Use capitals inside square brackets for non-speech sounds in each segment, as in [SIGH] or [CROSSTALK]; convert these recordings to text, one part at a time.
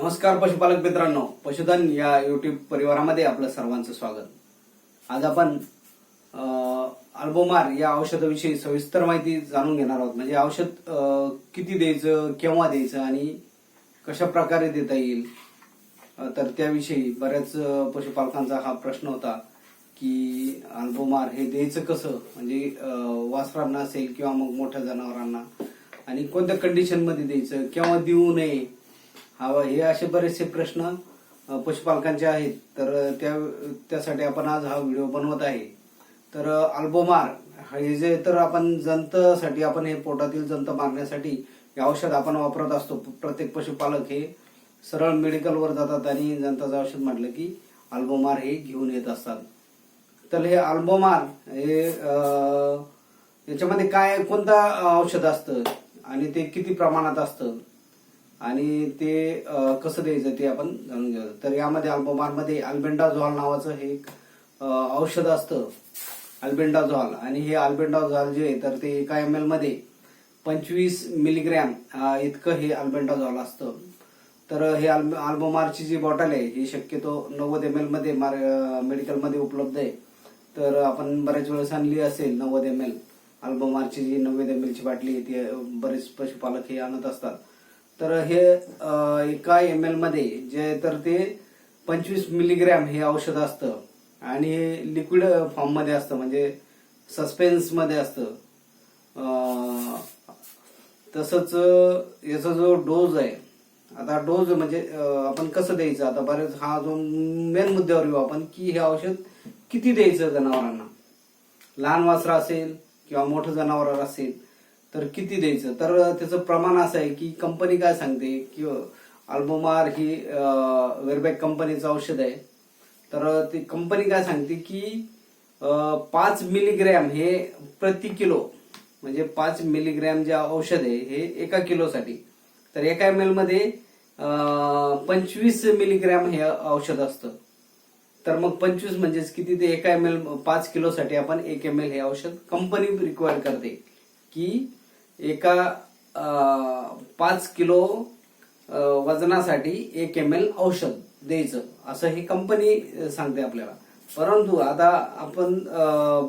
नमस्कार पशुपालक मित्रांनो पशुधन या युट्यूब परिवारामध्ये आपलं सर्वांचं स्वागत. आज आपण अल्बोमार या औषधाविषयी सविस्तर माहिती जाणून घेणार आहोत. म्हणजे औषध किती द्यायचं केव्हा द्यायचं आणि कशा प्रकारे देता येईल? तर त्याविषयी बऱ्याच पशुपालकांचा हा प्रश्न होता की अल्बोमार हे द्यायचं कसं? म्हणजे वासरांना असेल किंवा मग मोठ्या जनावरांना. आणि कोणत्या कंडिशनमध्ये द्यायचं? केव्हा देऊ नये? हवा हे असे बरेचसे प्रश्न पशुपालकांचे आहेत. तर त्या त्यासाठी आपण आज हा व्हिडिओ बनवत आहे. तर अल्बोमार हे जे तर आपण जंतसाठी आपण हे पोटातील जंत मारण्यासाठी हे औषध आपण वापरत असतो. प्रत्येक पशुपालक हे सरळ मेडिकलवर जातात आणि जंताचं औषध म्हटलं की अल्बोमार हे घेऊन येत असतात. तर हे अल्बोमार हे याच्यामध्ये काय कोणतं औषध असतं? आणि ते किती प्रमाणात असतं? आणि ते कसं द्यायचं ते आपण जाणून घेऊ तर यामध्ये अल्बोमारमध्ये अल्बेंडाझॉल नावाचं हे एक औषध असतं. अल्बेंडाझॉल. आणि हे अल्बेंडाझॉल जे आहे तर ते एका एम एलमध्ये पंचवीस मिलीग्रॅम इतकं हे अल्बेंडाझॉल असतं. तर हे अल्ब- अल्बोमारची जी बॉटल आहे ही शक्यतो नव्वद एम एलमध्ये मार मेडिकलमध्ये उपलब्ध आहे. तर आपण बऱ्याच वेळेस आणली असेल नव्वद एम एल अल्बोमारची जी नव्वद एम एलची बाटली आहे ती बरेच पशुपालक हे आणत असतात. तर हे एका एम एलमध्ये जे तर ते पंचवीस मिलीग्रॅम हे औषध असतं. आणि हे लिक्विड फॉर्ममध्ये असतं म्हणजे सस्पेन्समध्ये असतं तसंच याचा जो डोज आहे आता डोज म्हणजे आपण कसं द्यायचं? आता बरेच हा जो मेन मुद्द्यावर येऊ आपण की हे औषध किती द्यायचं जनावरांना? लहान वासरा असेल किंवा मोठं जनावर असेल तर किती द्यायचं? तर त्याचं प्रमाण असं आहे की कंपनी काय सांगते की अल्बोमार ही वेरबॅक कंपनीचं औषध आहे. तर ती कंपनी काय सांगते की पाच मिलीग्रॅम हे प्रति किलो म्हणजे पाच मिलीग्रॅम जे औषध आहे हे एका किलोसाठी. तर एका एम एलमध्ये पंचवीस मिलीग्रॅम हे औषध असतं. तर मग पंचवीस म्हणजेच किती ते एका एम एल पाच किलोसाठी आपण एक एम एल हे औषध कंपनी रिक्वायर करते. की एका पाच किलो वजनासाठी एक एम एल औषध द्यायचं. असं ही कंपनी सांगते आपल्याला. परंतु आता आपण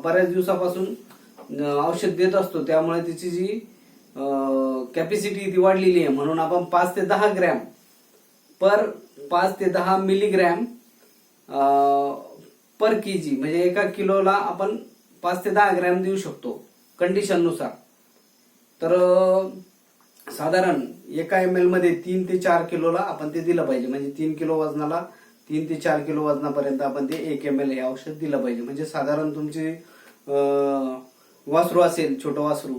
बऱ्याच दिवसापासून औषध देत असतो. त्यामुळे तिची जी कॅपॅसिटी ती वाढलेली आहे. म्हणून आपण पाच ते दहा ग्रॅम पर पाच ते दहा मिलीग्रॅम पर के जी म्हणजे एका किलोला आपण पाच ते दहा ग्रॅम देऊ शकतो. कंडिशननुसार. तर साधारण एका एम एलमध्ये तीन ते चार किलोला आपण ते दिलं पाहिजे. म्हणजे तीन किलो वजनाला तीन ते चार किलो वजनापर्यंत आपण ते एक एम एल हे औषध दिलं पाहिजे. म्हणजे साधारण तुमचे वासरू असेल छोटं वासरू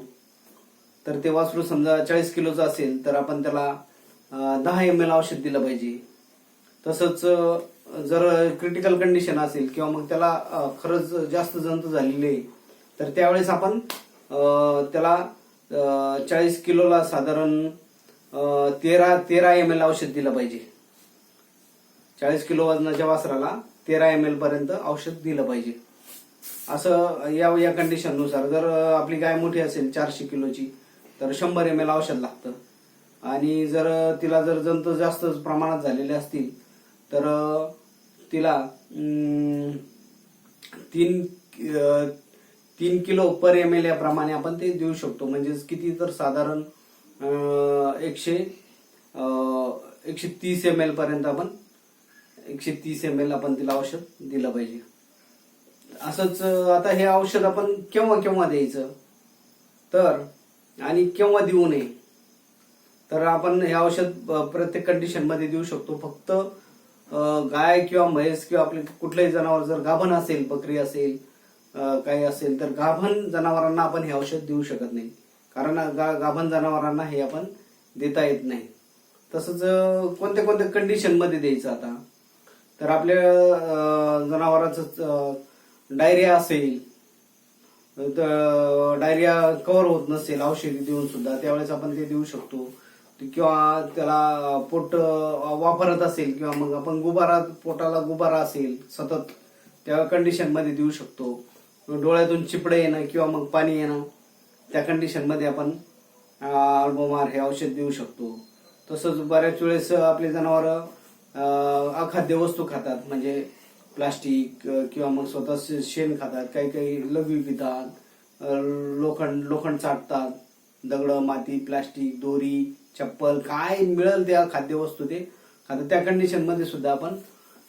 तर ते वासरू समजा चाळीस किलोचं असेल तर आपण त्याला दहा एम एल औषध दिलं पाहिजे. तसंच जर क्रिटिकल कंडिशन असेल किंवा मग त्याला खरंच जास्त जंत झालेली आहे तर त्यावेळेस आपण त्याला चाळीस किलोला साधारण तेरा तेरा एम एल औषध दिलं पाहिजे. चाळीस किलो वजनाच्या वासराला तेरा एम एल पर्यंत औषध दिलं पाहिजे. असं या या कंडिशननुसार जर आपली गाय मोठी असेल चारशे किलोची तर शंभर एम एल औषध लागतं. आणि जर तिला जर जंत जास्त प्रमाणात झालेले असतील तर तिला तीन तीन किलो पर एम एल याप्रमाणे आपण ते देऊ शकतो. म्हणजेच किती तर साधारण एकशे एकशे तीस एम एल पर्यंत आपण एकशे तीस एम एल आपण तिला औषध दिलं पाहिजे. असंच आता हे औषध आपण केव्हा केव्हा द्यायचं? तर आणि केव्हा देऊ नये? तर आपण हे औषध प्रत्येक कंडिशनमध्ये देऊ शकतो. फक्त गाय किंवा म्हैस किंवा आपले कुठलंही जनावर जर गाभण असेल बकरी असेल काही असेल तर गाभण जनावरांना आपण हे औषध देऊ शकत नाही. कारण गा- गाभण जनावरांना हे आपण देता येत नाही. तसंच कोणत्या कोणत्या कंडिशनमध्ये द्यायचं आता? तर आपल्या जनावरांचं जनावराचं डायरिया असेल तर डायरिया कव्हर होत नसेल औषधी देऊन सुद्धा त्यावेळेस आपण ते देऊ शकतो. किंवा त्याला पोट वापरत असेल किंवा मग आपण गुबारा पोटाला गुबारा असेल सतत त्या कंडिशनमध्ये देऊ शकतो. डोळ्यातून चिपडं येणं किंवा मग पाणी येणं त्या कंडिशनमध्ये आपण अल्बोमार हे औषध देऊ शकतो. तसंच बऱ्याच वेळेस आपले जनावरं अखाद्य वस्तू खातात म्हणजे प्लास्टिक किंवा मग स्वतः शेण खातात काही काही लघवी पितात लोखंड लोखंड चाटतात दगड माती प्लास्टिक दोरी चप्पल काय मिळेल त्या खाद्यवस्तू ते खातात त्या कंडिशनमध्ये सुद्धा आपण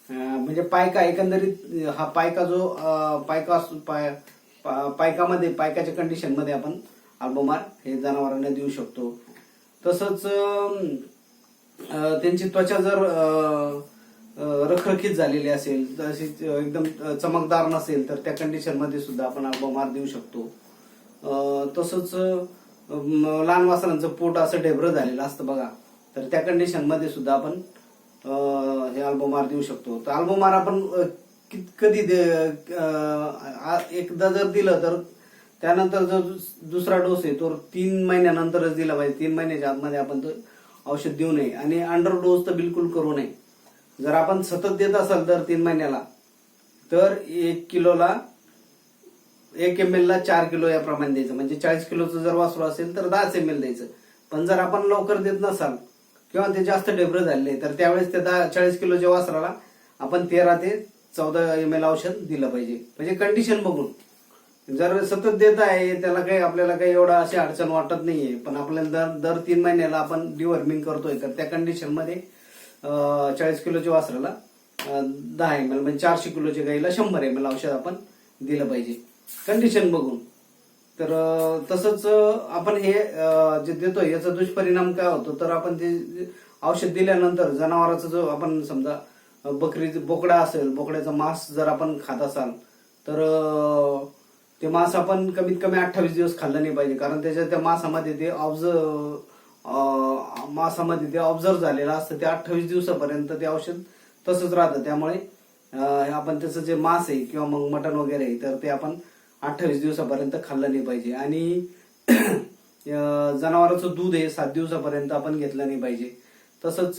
म्हणजे पायका एकंदरीत हा पायका जो पायका असतो पाय पायकामध्ये पायकाच्या कंडिशनमध्ये आपण अल्बोमार हे जनावरांना देऊ शकतो. तसंच त्यांची त्वचा जर रखरखीत झालेली असेल तशी एकदम चमकदार नसेल तर त्या कंडिशनमध्ये सुद्धा आपण अल्बोमार देऊ शकतो. तसंच लहान वासरांचं पोट असं ढेबरं झालेलं असतं बघा तर त्या कंडिशनमध्ये सुद्धा आपण हे अल्बोमार देऊ शकतो. तर अल्बोमार आपण कित- कधी दे- आ- एकदा जर दिलं तर त्यानंतर जो दुस- दुसरा डोस आहे तो तीन महिन्यानंतरच दिला पाहिजे. तीन महिन्याच्या आतमध्ये आपण तो औषध देऊ नये. आणि अंडर डोस तर बिलकुल करू नये. जर आपण सतत देत असाल तर तीन महिन्याला तर एक किलोला एक एम एल ला चार किलो या प्रमाणे द्यायचं. म्हणजे चाळीस किलोचं जर वासरू असेल तर दहाच एम एल द्यायचं. पण जर आपण लवकर देत नसाल किंवा ते जास्त डेब्र झाले तर त्यावेळेस ते दहा चाळीस किलोच्या वासराला आपण तेरा ते चौदा एम एल औषध दिलं पाहिजे. म्हणजे कंडिशन बघून. जर सतत देत आहे त्याला काही आपल्याला काही एवढा अशी अडचण वाटत नाहीये. पण आपल्याला दर दर तीन महिन्याला आपण डिवर्मिंग करतोय तर त्या कंडिशनमध्ये चाळीस किलोच्या वासराला दहा एम एल म्हणजे चारशे किलोच्या गाईला शंभर एम एल औषध आपण दिलं पाहिजे. कंडिशन बघून. तर तसंच आपण हे जे देतो याचा दुष्परिणाम काय होतो? तर आपण ते औषध दिल्यानंतर जनावराचा जो आपण समजा बकरीचं बकरी बोकडा असेल बोकड्याचं मांस जर आपण खात असाल तर ते मांस आपण कमीत कमी अठ्ठावीस दिवस खाल्लं नाही पाहिजे. कारण त्याच्या त्या मांसामध्ये ते ऑब्झर्व मांसामध्ये ते ऑब्झर्व झालेलं असतं. ते अठ्ठावीस दिवसापर्यंत ते औषध तसंच राहतं. त्यामुळे आपण त्याचं जे मांस आहे किंवा मग मटण वगैरे आहे तर ते आपण अठ्ठावीस दिवसापर्यंत खाल्लं नाही पाहिजे. आणि [CLEARS THROAT] जनावराचं दूध आहे सात दिवसापर्यंत आपण घेतलं नाही पाहिजे. तसंच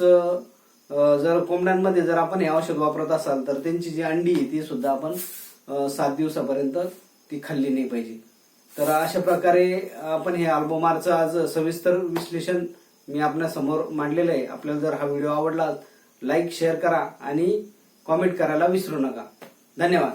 जर कोंबड्यांमध्ये जर आपण हे औषध वापरत असाल तर त्यांची जी अंडी आहे ती सुद्धा आपण सात दिवसापर्यंत ती खाल्ली नाही पाहिजे. तर अशा प्रकारे आपण हे अल्बोमारचं आज सविस्तर विश्लेषण मी आपल्यासमोर मांडलेलं आहे. आपल्याला जर हा व्हिडिओ आवडला लाईक शेअर करा आणि कॉमेंट करायला विसरू नका. धन्यवाद.